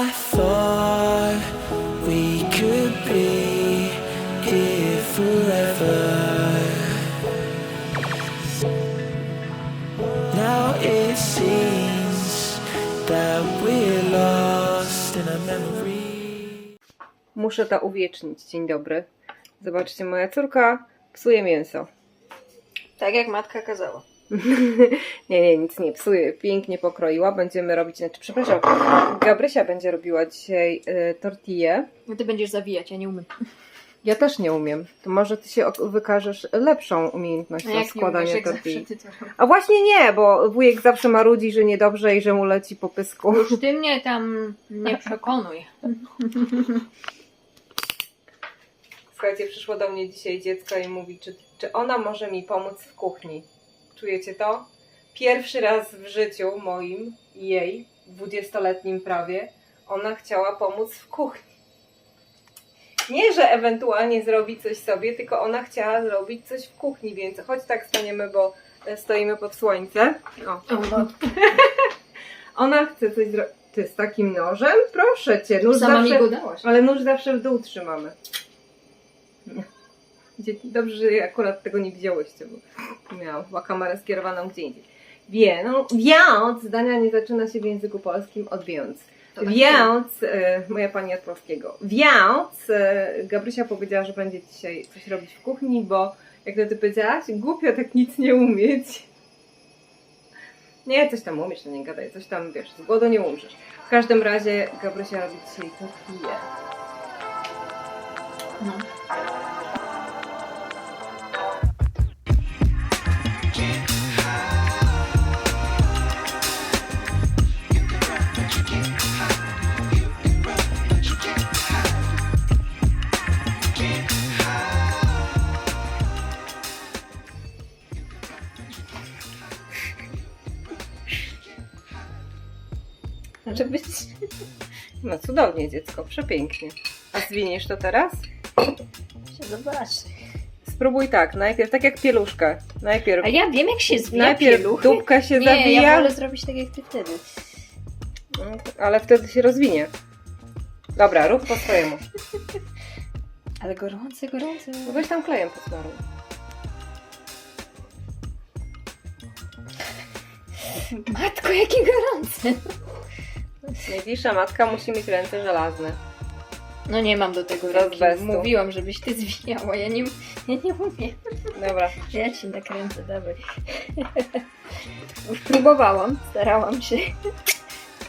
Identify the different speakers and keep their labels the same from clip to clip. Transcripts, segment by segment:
Speaker 1: I thought we could be here forever. Now it seems that we're lost in a memory.
Speaker 2: Muszę to uwiecznić. Dzień dobry. Zobaczcie, moja córka psuje mięso.
Speaker 3: Tak jak matka kazała.
Speaker 2: nie, nie, nic nie psuje. Pięknie pokroiła. Będziemy robić, znaczy, przepraszam, Gabrysia będzie robiła dzisiaj y, tortillę.
Speaker 3: No ty będziesz zawijać, ja nie umiem.
Speaker 2: Ja też nie umiem. To może ty się ok- wykażesz lepszą
Speaker 3: A
Speaker 2: umiejętnością
Speaker 3: jak nie umiesz,
Speaker 2: składania
Speaker 3: jak
Speaker 2: tortilli.
Speaker 3: zawsze ty to robisz.
Speaker 2: A właśnie nie, bo wujek zawsze marudzi, że niedobrze i że mu leci po pysku.
Speaker 3: Już ty mnie tam nie przekonuj.
Speaker 2: Słuchajcie, przyszło do mnie dzisiaj dziecko i mówi, czy, czy ona może mi pomóc w kuchni. Czujecie to? Pierwszy raz w życiu moim i jej, dwudziestoletnim prawie, ona chciała pomóc w kuchni. Nie, że ewentualnie zrobi coś sobie, tylko ona chciała zrobić coś w kuchni, więc chodź tak staniemy, bo e, stoimy pod słońce. O. Ona chce coś zrobić. Ty z takim nożem? Proszę cię, nóż
Speaker 3: Sama
Speaker 2: zawsze... Ale nóż zawsze w dół trzymamy. Dzieci, dobrze, że akurat tego nie widziałyście, bo miałam chyba kamerę skierowaną gdzie indziej. Wie, no, więc, zdania nie zaczyna się w języku polskim od więc.
Speaker 3: To
Speaker 2: Więc, e, moja pani od polskiego. Więc, e, Gabrysia powiedziała, że będzie dzisiaj coś robić w kuchni, bo jak to ty powiedziałaś, głupio tak nic nie umieć. Nie, coś tam umiesz, to nie gadaj, coś tam, wiesz, z głodu nie umrzesz. W każdym razie Gabrysia robi dzisiaj tortillę.
Speaker 3: No.
Speaker 2: Może być. No cudownie, dziecko, przepięknie. A zwiniesz to teraz?
Speaker 3: Się zobaczy.
Speaker 2: Spróbuj tak, najpierw tak jak pieluszka. Najpierw,
Speaker 3: A ja wiem jak się zwija
Speaker 2: najpierw
Speaker 3: pieluchy.
Speaker 2: dupka się
Speaker 3: Nie,
Speaker 2: zawija,
Speaker 3: ja wolę zrobić tak jak ty wtedy.
Speaker 2: ale wtedy się rozwinie. Dobra, rób po swojemu.
Speaker 3: Ale gorące, gorące.
Speaker 2: No Weź tam klejem posmaruj.
Speaker 3: Matko, jakie gorące.
Speaker 2: Najbliższa matka musi mieć ręce żelazne.
Speaker 3: No nie mam do tego ręki.
Speaker 2: azbestu.
Speaker 3: Mówiłam, żebyś ty zwijała. Ja nie, ja nie umiem.
Speaker 2: Dobra,
Speaker 3: Ja ci nakręcę, dawaj. Już próbowałam, starałam się.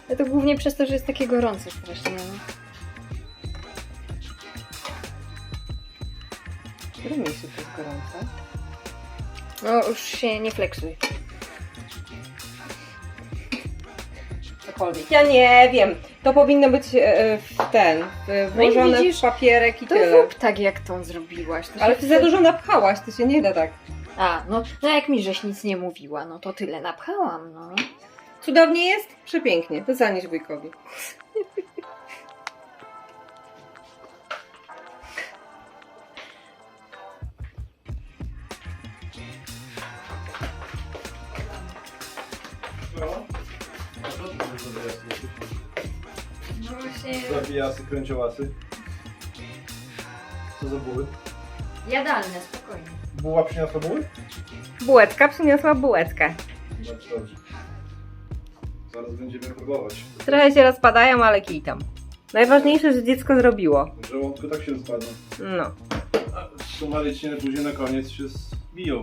Speaker 3: Ale to głównie przez to, że jest takie gorące strasznie. No.
Speaker 2: w którym miejscu to jest gorące?
Speaker 3: no już się nie fleksuj.
Speaker 2: Cokolwiek. Ja nie wiem. To powinno być e, w ten, w-
Speaker 3: No i
Speaker 2: włożone w
Speaker 3: widzisz,
Speaker 2: papierek i
Speaker 3: To
Speaker 2: tyle.
Speaker 3: rób tak, jak tą zrobiłaś. To
Speaker 2: Ale
Speaker 3: się
Speaker 2: ty za dużo napchałaś, to się nie da tak.
Speaker 3: A, no, no jak mi żeś nic nie mówiła, no to tyle napchałam, no.
Speaker 2: Cudownie jest? Przepięknie. To zanieś wujkowi.
Speaker 3: No właśnie...
Speaker 4: Zabijasy, kręciołasy. Co za buły?
Speaker 3: Jadalne, spokojnie.
Speaker 4: Buła przyniosła buły?
Speaker 2: Bułeczka przyniosła bułeczkę.
Speaker 4: Dobrze, dobrze. Zaraz będziemy próbować.
Speaker 2: Trochę się rozpadają, ale kij tam. Najważniejsze, że dziecko zrobiło.
Speaker 4: W żołądku tak się rozpadną.
Speaker 2: No.
Speaker 4: A sumarycznie później na koniec się zbiją.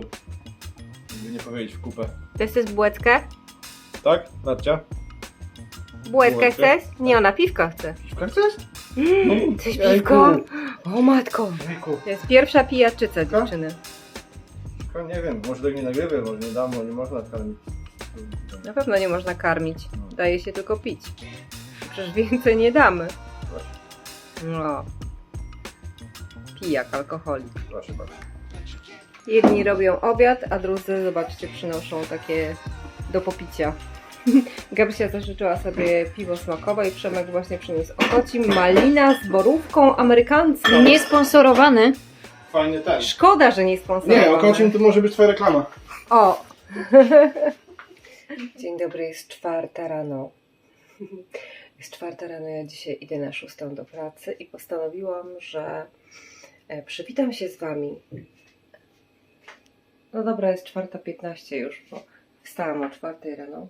Speaker 4: Żeby nie powiedzieć w kupę.
Speaker 2: Chcesz też bułeczkę?
Speaker 4: Tak? Narcia?
Speaker 2: Bułeczkę
Speaker 4: Bułeczkę?
Speaker 2: chcesz? Nie, ona piwko chce.
Speaker 4: Piwka chcesz?
Speaker 2: Mm, Chcesz
Speaker 4: Jejku.
Speaker 2: piwko? O matko.
Speaker 4: Jejku.
Speaker 2: To jest pierwsza pijaczyca dziewczyny.
Speaker 4: Piwka, Nie wiem, może tak nie nagrywy, może nie dam, może nie można karmić.
Speaker 2: Na pewno nie można karmić. Daje się tylko pić. Przecież więcej nie damy.
Speaker 4: Proszę,
Speaker 2: No. Pijak, alkoholik.
Speaker 4: proszę bardzo.
Speaker 2: Jedni robią obiad, a drudzy, zobaczcie, przynoszą takie do popicia. Gabrysia zażyczyła sobie piwo smakowe i Przemek właśnie przyniósł okocim malina z borówką amerykańską.
Speaker 3: Niesponsorowany.
Speaker 4: Fajny ten.
Speaker 2: Szkoda, że nie sponsorowane.
Speaker 4: Nie, okocim to może być twoja reklama.
Speaker 2: O! Dzień dobry, jest czwarta rano. Jest czwarta rano, ja dzisiaj idę na szóstą do pracy i postanowiłam, że e, przywitam się z Wami. No dobra, jest czwarta piętnaście już, bo wstałam o czwartej rano.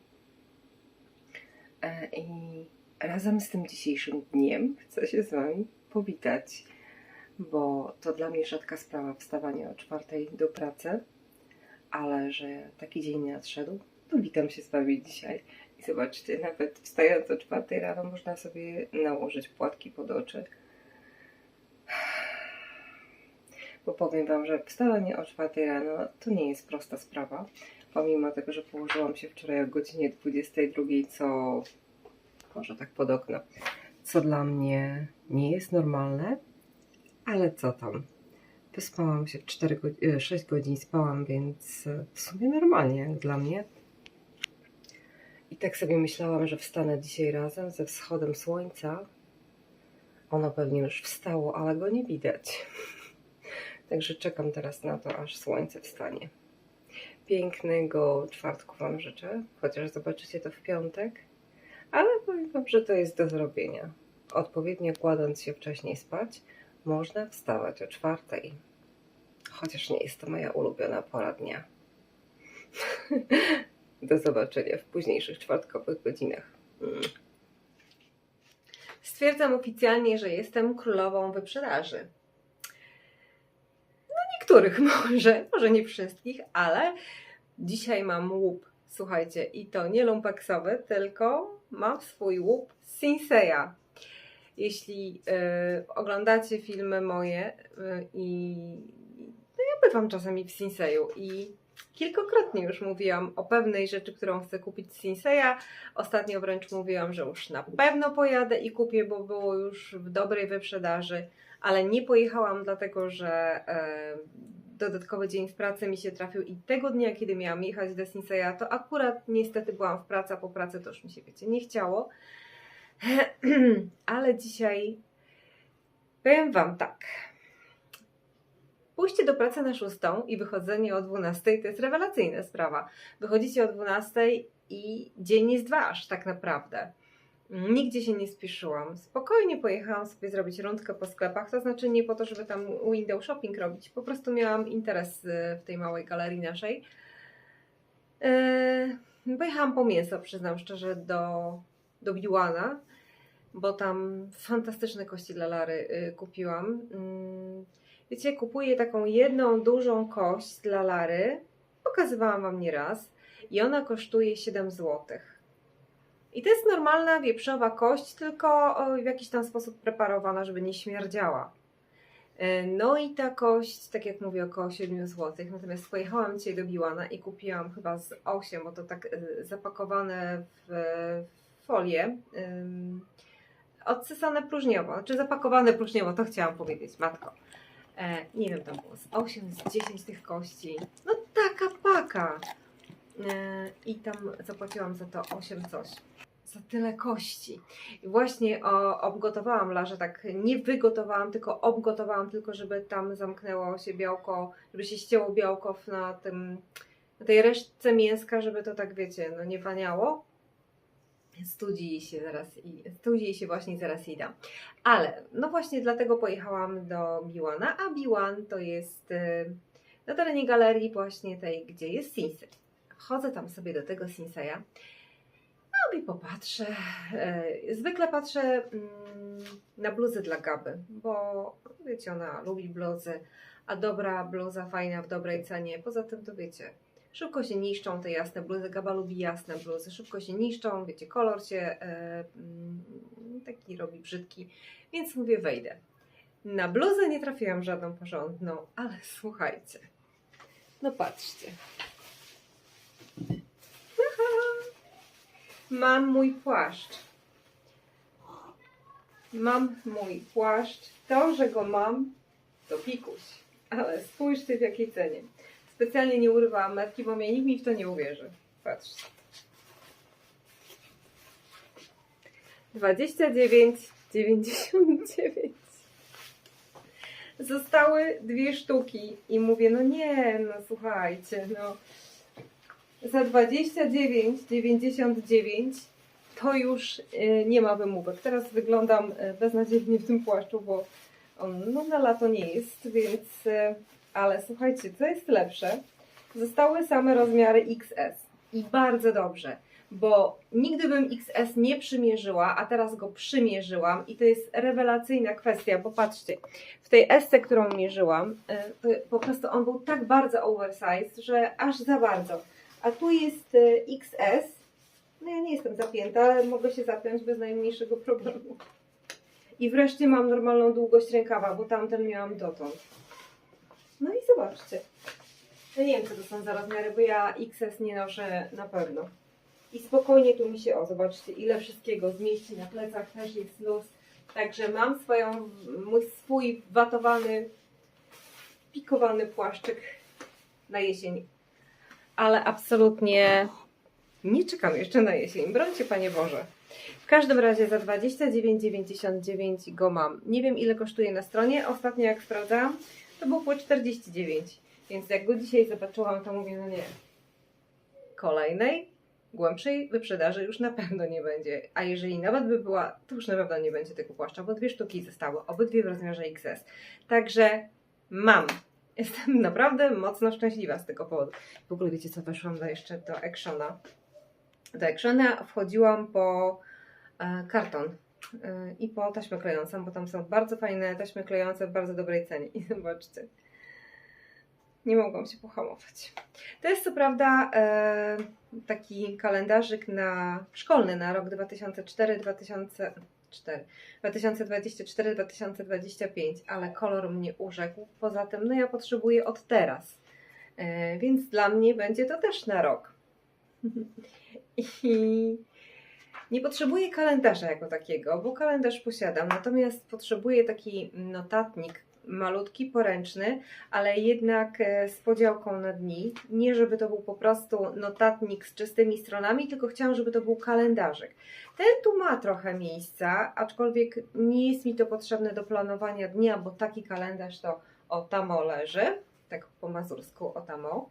Speaker 2: E, I razem z tym dzisiejszym dniem chcę się z Wami powitać, bo to dla mnie rzadka sprawa wstawanie o czwartej do pracy, ale że taki dzień nadszedł, to witam się z Wami dzisiaj. I zobaczcie, nawet wstając o czwartej rano można sobie nałożyć płatki pod oczy. Bo powiem Wam, że wstawanie o czwartej rano to nie jest prosta sprawa. Pomimo tego, że położyłam się wczoraj o godzinie 22, co może tak pod okno, co dla mnie nie jest normalne, ale co tam. Wyspałam się 4 go- 6 godzin, spałam, więc w sumie normalnie jak dla mnie. I tak sobie myślałam, że wstanę dzisiaj razem ze wschodem słońca. Ono pewnie już wstało, ale go nie widać. Także czekam teraz na to, aż słońce wstanie. Pięknego czwartku Wam życzę, chociaż zobaczycie to w piątek. Ale powiem Wam, że to jest do zrobienia. Odpowiednio kładąc się wcześniej spać, można wstawać o czwartej. Chociaż nie jest to moja ulubiona pora dnia. Do zobaczenia w późniejszych czwartkowych godzinach. Mm. Stwierdzam oficjalnie, że jestem królową wyprzedaży. Niektórych może, może nie wszystkich, ale dzisiaj mam łup, słuchajcie, i to nie lumpeksowy, tylko mam swój łup Sinseya. Jeśli y, oglądacie filmy moje y, i no ja bywam czasami w Sinseju i kilkakrotnie już mówiłam o pewnej rzeczy, którą chcę kupić z Sinseya. Ostatnio wręcz mówiłam, że już na pewno pojadę i kupię, bo było już w dobrej wyprzedaży, ale nie pojechałam dlatego, że e, dodatkowy dzień w pracy mi się trafił i tego dnia, kiedy miałam jechać do Sinseya, to akurat niestety byłam w pracy, a po pracy to już mi się, wiecie, nie chciało. Ale dzisiaj powiem Wam tak. Pójście do pracy na szóstą i wychodzenie o 12 to jest rewelacyjna sprawa. Wychodzicie o 12 i dzień jest wasz tak naprawdę. Nigdzie się nie spieszyłam. Spokojnie pojechałam sobie zrobić rundkę po sklepach. To znaczy nie po to, żeby tam window shopping robić. Po prostu miałam interes y, w tej małej galerii naszej. Yy, pojechałam po mięso, przyznam szczerze, do, do Biłana, bo tam fantastyczne kości dla Lary y, kupiłam. Yy, Wiecie, kupuję taką jedną dużą kość dla Lary. Pokazywałam Wam nieraz. I ona kosztuje 7 zł. I to jest normalna wieprzowa kość, tylko w jakiś tam sposób preparowana, żeby nie śmierdziała. E, No i ta kość, tak jak mówię, około 7 zł. Natomiast pojechałam dzisiaj do Biłana i kupiłam chyba z 8, bo to tak e, zapakowane w folię. Odsysane próżniowo, znaczy zapakowane próżniowo, to chciałam powiedzieć, matko. E, nie wiem, tam było z 8, z 10 tych kości. No taka paka. I tam zapłaciłam za to 8 coś. Tyle kości. I właśnie o, obgotowałam Larze, tak nie wygotowałam, tylko obgotowałam, tylko żeby tam zamknęło się białko, żeby się ścięło białko na tym, na tej resztce mięska, żeby to tak, wiecie, no nie waniało. Studzi się zaraz i studzi się właśnie zaraz i dam. Ale no właśnie dlatego pojechałam do Biłana, a Biłan to jest y, na terenie galerii właśnie tej, gdzie jest Sinsei. Chodzę tam sobie do tego Sinseya, i popatrzę. y, Zwykle patrzę mm, na bluzy dla Gaby, bo wiecie, ona lubi bluzy, a dobra bluza fajna w dobrej cenie. Poza tym to wiecie, szybko się niszczą te jasne bluzy. Gaba lubi jasne bluzy, szybko się niszczą, wiecie, kolor się e, mm, taki robi brzydki, więc mówię, wejdę. Na bluzę nie trafiłam żadną porządną, ale słuchajcie. No patrzcie. Mam mój płaszcz. Mam mój płaszcz. To, że go mam, to pikuś. Ale spójrzcie w jakiej cenie. Specjalnie nie urywałam metki, bo mnie nikt mi w to nie uwierzy. Patrzcie. 29,99. Zostały dwie sztuki i mówię, no nie, no słuchajcie, no za 29,99 to już y, nie ma wymówek. Teraz wyglądam y, beznadziejnie w tym płaszczu, bo on no, na lato nie jest, więc... y, Ale słuchajcie, co jest lepsze? Zostały same rozmiary XS i bardzo dobrze, bo nigdy bym XS nie przymierzyła, a teraz go przymierzyłam i to jest rewelacyjna kwestia, bo patrzcie, w tej esce, którą mierzyłam, po prostu on był tak bardzo oversize, że aż za bardzo. A tu jest y, XS, no ja nie jestem zapięta, ale mogę się zapiąć bez najmniejszego problemu. I wreszcie mam normalną długość rękawa, bo tamten miałam dotąd. No i zobaczcie. Ja nie wiem, co to są za rozmiary, bo ja XS nie noszę na pewno. I spokojnie tu mi się, o zobaczcie, ile wszystkiego zmieści na plecach, też jest luz. Także mam swoją, mój swój watowany, pikowany płaszczyk na jesień. Ale absolutnie nie czekam jeszcze na jesień. Brońcie Panie Boże. W każdym razie za 29,99 go mam. Nie wiem ile kosztuje na stronie. Ostatnio jak sprawdzałam, to było po 49. Więc jak go dzisiaj zobaczyłam, to mówię, no nie. Kolejnej, głębszej wyprzedaży już na pewno nie będzie. A jeżeli nawet by była, to już na pewno nie będzie tego płaszcza, bo dwie sztuki zostały, obydwie w rozmiarze XS. Także mam. Jestem naprawdę mocno szczęśliwa z tego powodu. W ogóle wiecie co, weszłam do jeszcze do Actiona. Do Actiona wchodziłam po e, karton e, i po taśmę klejącą, bo tam są bardzo fajne taśmy klejące w bardzo dobrej cenie. I zobaczcie. Nie mogłam się pohamować. To jest co prawda e, taki kalendarzyk na szkolny na rok 2004-2004. 2024-2025, ale kolor mnie urzekł. Poza tym, no ja potrzebuję od teraz, e, więc dla mnie będzie to też na rok. I nie potrzebuję kalendarza jako takiego, bo kalendarz posiadam, natomiast potrzebuję taki notatnik malutki, poręczny, ale jednak e, z podziałką na dni. Nie, żeby to był po prostu notatnik z czystymi stronami, tylko chciałam, żeby to był kalendarzyk. Ten tu ma trochę miejsca, aczkolwiek nie jest mi to potrzebne do planowania dnia, bo taki kalendarz to o tamo leży, tak po mazursku o tamo.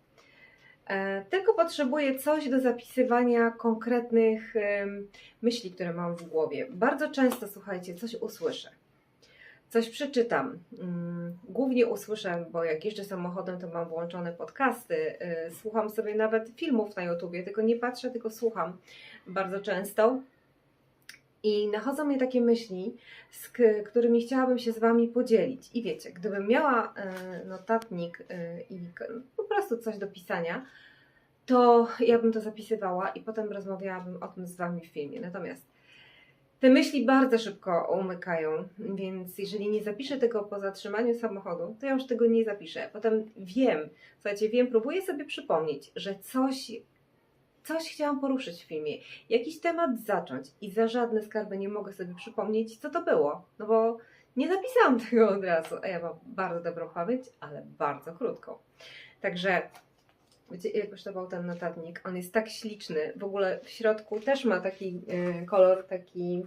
Speaker 2: E, Tylko potrzebuję coś do zapisywania konkretnych myśli, które mam w głowie. Bardzo często, słuchajcie, coś usłyszę. Coś przeczytam. Mm, Głównie usłyszę, bo jak jeżdżę samochodem, to mam włączone podcasty. y, Słucham sobie nawet filmów na YouTubie, tylko nie patrzę, tylko słucham bardzo często. I nachodzą mnie takie myśli, z którymi chciałabym się z Wami podzielić. I wiecie, gdybym miała e, notatnik e, i po prostu coś do pisania, to ja bym to zapisywała i potem rozmawiałabym o tym z Wami w filmie. Natomiast te myśli bardzo szybko umykają, więc jeżeli nie zapiszę tego po zatrzymaniu samochodu, to ja już tego nie zapiszę. Potem wiem, słuchajcie, wiem, próbuję sobie przypomnieć, że coś, coś chciałam poruszyć w filmie, jakiś temat zacząć i za żadne skarby nie mogę sobie przypomnieć, co to było, no bo nie zapisałam tego od razu, a ja mam bardzo dobrą pamięć, ale bardzo krótką. Także Wiecie, ile kosztował ten notatnik? On jest tak śliczny. W ogóle w środku też ma taki y, kolor, taki,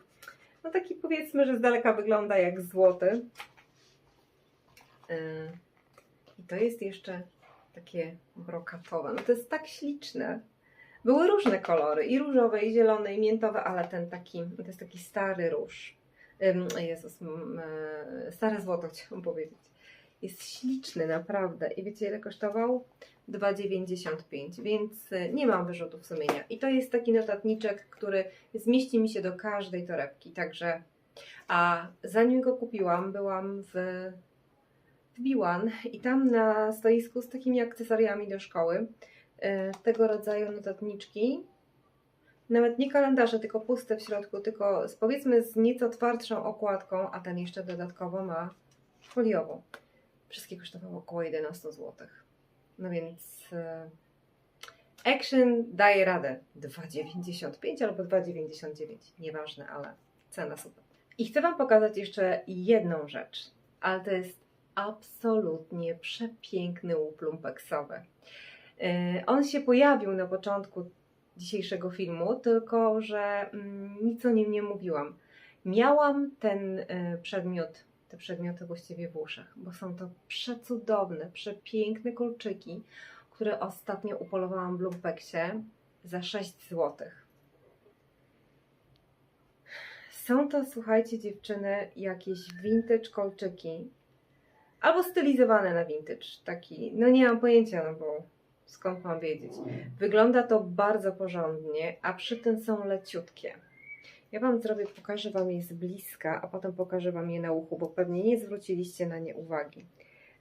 Speaker 2: no taki powiedzmy, że z daleka wygląda jak złoty. Y, I to jest jeszcze takie brokatowe. No to jest tak śliczne. Były różne kolory, i różowe, i zielone, i miętowe, ale ten taki, to jest taki stary róż. Ym, Jezus, e, stare złoto chciałam powiedzieć. Jest śliczny, naprawdę. I wiecie, ile kosztował? 2,95, więc y, nie mam wyrzutów sumienia. I to jest taki notatniczek, który zmieści mi się do każdej torebki, także a zanim go kupiłam, byłam w, w i tam na stoisku z takimi akcesoriami do szkoły y, tego rodzaju notatniczki nawet nie kalendarze, tylko puste w środku, tylko z, powiedzmy z nieco twardszą okładką, a ten jeszcze dodatkowo ma foliową. Wszystkie kosztowały około 11 zł. No więc e, Action daje radę 2,95 albo 2,99, nieważne, ale cena super. I chcę Wam pokazać jeszcze jedną rzecz, ale to jest absolutnie przepiękny łup lumpeksowy. E, On się pojawił na początku dzisiejszego filmu, tylko że mm, nic o nim nie mówiłam. Miałam ten e, przedmiot te przedmioty właściwie w uszach, bo są to przecudowne, przepiękne kolczyki, które ostatnio upolowałam w Lumpeksie za 6 zł. Są to, słuchajcie, dziewczyny, jakieś vintage kolczyki. Albo stylizowane na vintage. Taki, no nie mam pojęcia, no bo skąd mam wiedzieć. Wygląda to bardzo porządnie, a przy tym są leciutkie. Ja Wam zrobię, pokażę Wam je z bliska, a potem pokażę Wam je na uchu, bo pewnie nie zwróciliście na nie uwagi.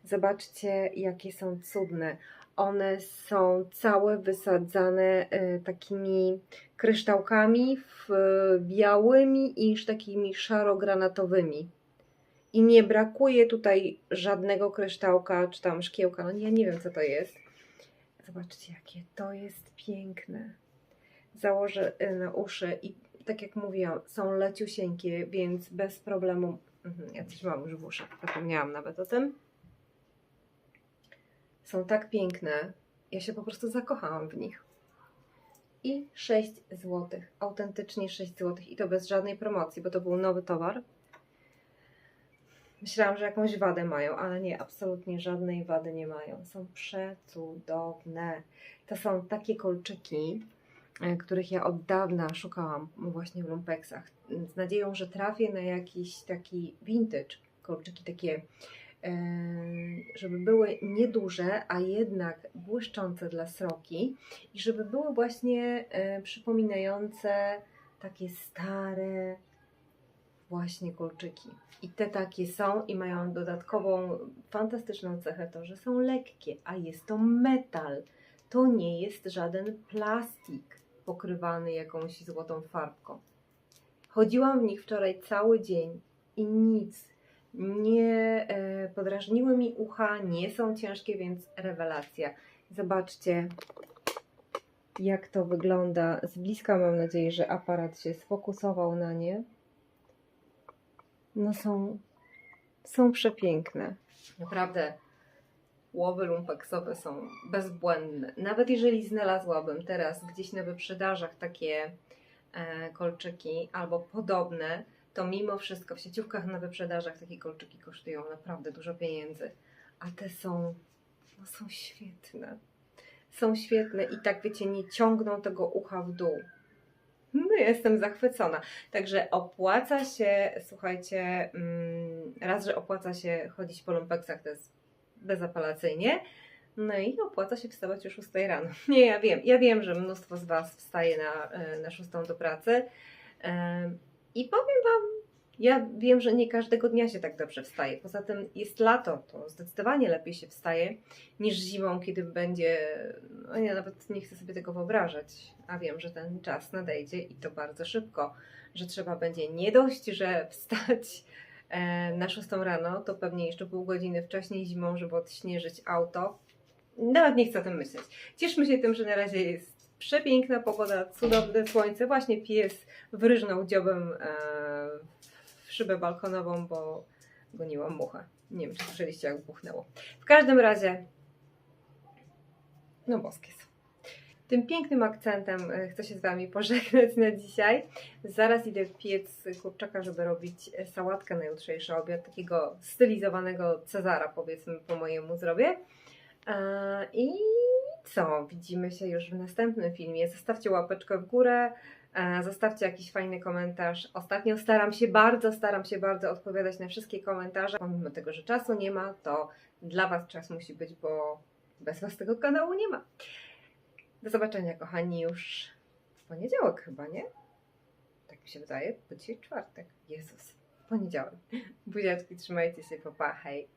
Speaker 2: Zobaczcie, jakie są cudne. One są całe wysadzane e, takimi kryształkami w, białymi i takimi szarogranatowymi. I nie brakuje tutaj żadnego kryształka czy tam szkiełka. No ja nie wiem, co to jest. Zobaczcie, jakie to jest piękne. Założę y, na uszy i tak jak mówiłam, są leciusieńkie, więc bez problemu. Mhm, ja coś mam już w uszach, zapomniałam nawet o tym. Są tak piękne. Ja się po prostu zakochałam w nich. I 6 zł. Autentycznie 6 zł. I to bez żadnej promocji, bo to był nowy towar. Myślałam, że jakąś wadę mają, ale nie, absolutnie żadnej wady nie mają. Są przecudowne. To są takie kolczyki, których ja od dawna szukałam właśnie w lumpeksach. Z nadzieją, że trafię na jakiś taki vintage. Kolczyki takie, e, żeby były nieduże, a jednak błyszczące dla sroki i żeby były właśnie e, przypominające takie stare właśnie kolczyki. I te takie są i mają dodatkową fantastyczną cechę to, że są lekkie, a jest to metal. To nie jest żaden plastik pokrywany jakąś złotą farbką. Chodziłam w nich wczoraj cały dzień i nic. Nie e, podrażniły mi ucha, nie są ciężkie, więc rewelacja. Zobaczcie, jak to wygląda z bliska. Mam nadzieję, że aparat się sfokusował na nie. No są, są przepiękne. Naprawdę łowy lumpeksowe są bezbłędne. Nawet jeżeli znalazłabym teraz gdzieś na wyprzedażach takie e, kolczyki albo podobne, to mimo wszystko w sieciówkach na wyprzedażach takie kolczyki kosztują naprawdę dużo pieniędzy. A te są, no są świetne. Są świetne i tak wiecie, nie ciągną tego ucha w dół. No, jestem zachwycona. Także opłaca się, słuchajcie, mm, raz, że opłaca się chodzić po lumpeksach, to jest bezapelacyjnie. No i opłaca się wstawać już o 6 rano. Nie, ja wiem, ja wiem, że mnóstwo z Was wstaje na, e, na 6 do pracy. Em, I powiem Wam, ja wiem, że nie każdego dnia się tak dobrze wstaje. Poza tym jest lato, to zdecydowanie lepiej się wstaje niż zimą, kiedy będzie. No ja nawet nie chcę sobie tego wyobrażać, a wiem, że ten czas nadejdzie i to bardzo szybko, że trzeba będzie nie dość, że wstać e, na 6 rano, to pewnie jeszcze pół godziny wcześniej zimą, żeby odśnieżyć auto. Nawet nie chcę o tym myśleć. Cieszmy się tym, że na razie jest przepiękna pogoda, cudowne słońce. Właśnie pies wryżnął dziobem e, w szybę balkonową, bo goniłam muchę. Nie wiem, czy słyszeliście, jak buchnęło. W każdym razie, no boskie są. Tym pięknym akcentem e, chcę się z Wami pożegnać na dzisiaj. Zaraz idę piec kurczaka, żeby robić e, sałatkę na jutrzejszy obiad, takiego stylizowanego Cezara, powiedzmy po mojemu zrobię. E, I co? Widzimy się już w następnym filmie. Zostawcie łapeczkę w górę, zostawcie jakiś fajny komentarz. Ostatnio staram się bardzo, staram się bardzo odpowiadać na wszystkie komentarze. Pomimo tego, że czasu nie ma, to dla Was czas musi być, bo bez Was tego kanału nie ma. Do zobaczenia, kochani, już w poniedziałek chyba, nie? Tak mi się wydaje, bo dzisiaj czwartek. Jezus, poniedziałek. Buziaczki, trzymajcie się, papa, hej.